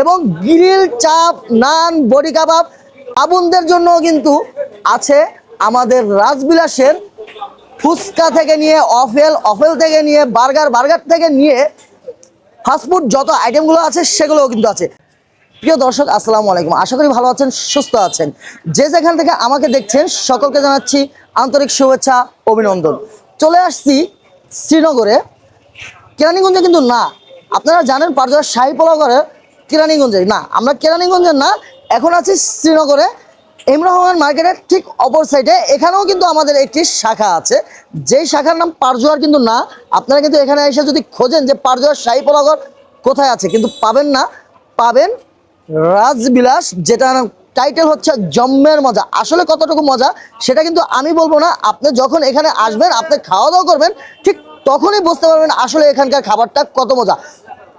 এবং গ্রিল, চাপ, নান, বডি কাবাব আবুনদের জন্য কিন্তু আছে আমাদের রাজবিলাসের ফুচকা থেকে নিয়ে অফেল অফেল থেকে নিয়ে, বার্গার বার্গার থেকে নিয়ে ফাস্টফুড যত আইটেমগুলো আছে সেগুলোও কিন্তু আছে। প্রিয় দর্শক, আসসালামু আলাইকুম। আশা করি ভালো আছেন, সুস্থ আছেন। যে যেখান থেকে আমাকে দেখছেন, সকলকে জানাচ্ছি আন্তরিক শুভেচ্ছা, অভিনন্দন। চলে আসছি শ্রীনগরে। কেরানীগঞ্জে কিন্তু না। আপনারা জানেন পারজোয়ার শাহী পোলাও করে কেরানীগঞ্জে না, আমরা কেরানীগঞ্জে না, এখন আছি শ্রীনগরে। ইমরান মার্কেটের ঠিক অপর সাইডে এখানেও কিন্তু আমাদের একটি শাখা আছে। যেই শাখার নাম পারজোয়ার কিন্তু না। আপনারা কিন্তু এখানে এসে যদি খোঁজেন যে পারজোয়ার শাহী পোলাগর কোথায় আছে, কিন্তু পাবেন না। পাবেন রাজবিলাস যেটা টাইটেল হচ্ছে জম্মের মজা। আসলে কতটুকু মজা, সেটা কিন্তু আমি বলব না। আপনি যখন এখানে আসবেন, আপনি খাওয়া দাওয়া করবেন, ঠিক তখনই বুঝতে পারবেন আসলে এখানকার খাবারটা কত মজা।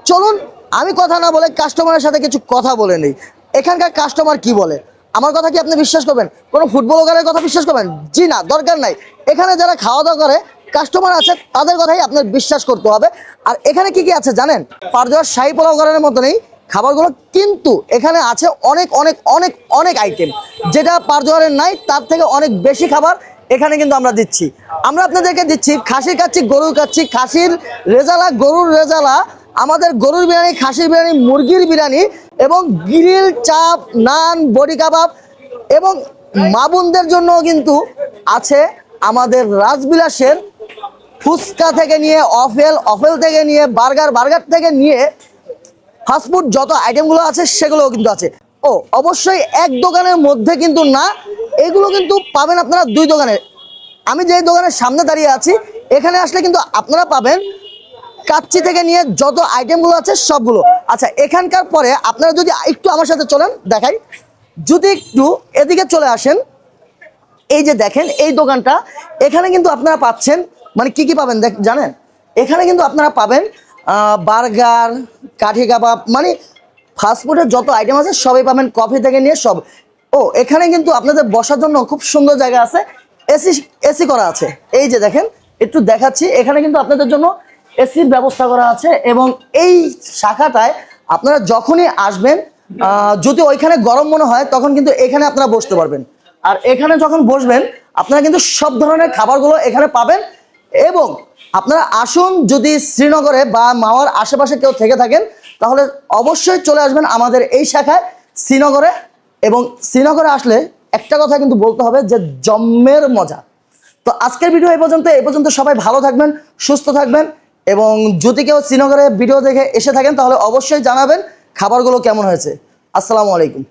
চলুন, আমি কথা না বলে কাস্টমারের সাথে কিছু কথা বলে নিই। এখানকার কাস্টমার কি বলে? আমার কথা কি আপনি বিশ্বাস করবেন? কোনো ফুটবলারের কথা বিশ্বাস করবেন? জি না, দরকার নাই। এখানে যারা খাওয়া দাওয়া করে কাস্টমার আছে, তাদের কথাই আপনার বিশ্বাস করতে হবে। আর এখানে কি কি আছে জানেন? পারজোয়ার শাহী পোলাও ঘরের মতো নেই খাবারগুলো কিন্তু এখানে আছে অনেক অনেক অনেক অনেক আইটেম যেটা পারজোয়ারের নাই, তার থেকে অনেক বেশি খাবার এখানে কিন্তু আমরা দিচ্ছি। আমরা আপনাদেরকে দিচ্ছি খাসির কাচ্ছি গরুর কাচ্ছি খাসির রেজালা, গরুর রেজালা আমাদের গরুর বিরিয়ানি, খাসির বিরিয়ানি, মুরগির বিরিয়ানি এবং গ্রিল, চাপ, নান, বডি কাবাব এবং মা বোনদের জন্য কিন্তু আছে আমাদের রাজবিলাসের ফুচকা থেকে নিয়ে অফেল অফেল থেকে নিয়ে বার্গার বার্গার থেকে নিয়ে ফাস্টফুড যত আইটেমগুলো আছে সেগুলোও কিন্তু আছে। ও, অবশ্যই এক দোকানের মধ্যে কিন্তু না, এগুলো কিন্তু পাবেন আপনারা দুই দোকানে। আমি যে দোকানের সামনে দাঁড়িয়ে আছি, এখানে আসলে কিন্তু আপনারা পাবেন কাচ্চি থেকে নিয়ে যত আইটেমগুলো আছে সবগুলো। আচ্ছা এখানকার পরে আপনারা যদি একটু আমার সাথে চলেন, দেখাই। যদি একটু এদিকে চলে আসেন, এই যে দেখেন, এই দোকানটা, এখানে কিন্তু আপনারা পাচ্ছেন মানে কি কি পাবেন দেখ, জানেন? এখানে কিন্তু আপনারা পাবেন বার্গার, কাঠি কাবাব মানে ফাস্টফুডের যত আইটেম আছে সবই পাবেন কফি থেকে নিয়ে সব। ও, এখানে কিন্তু আপনাদের বসার জন্য খুব সুন্দর জায়গা আছে, এসি এসি করা আছে। এই যে দেখেন, একটু দেখাচ্ছি, এখানে কিন্তু আপনাদের জন্য এসির ব্যবস্থা করা আছে এবং এই শাখাটায় আপনারা যখনই আসবেন যদি ওইখানে গরম মনে হয়, তখন কিন্তু এখানে আপনারা বসতে পারবেন। আর এখানে যখন বসবেন, আপনারা কিন্তু সব ধরনের খাবারগুলো এখানে পাবেন এবং আপনারা আসুন যদি শ্রীনগরে বা মাওয়ার আশেপাশে কেউ থেকে থাকেন, তাহলে অবশ্যই চলে আসবেন আমাদের এই শাখায়, শ্রীনগরে। এবং শ্রীনগরে আসলে একটা কথা কিন্তু বলতে হবে যে জম্মের মজা। তো আজকের ভিডিও এই পর্যন্ত এই পর্যন্ত সবাই ভালো থাকবেন, সুস্থ থাকবেন। এবং যদি কেউ শ্রীনগরে ভিডিও দেখে এসে থাকেন, তাহলে অবশ্যই জানাবেন খাবারগুলো কেমন হয়েছে। আসসালামু আলাইকুম।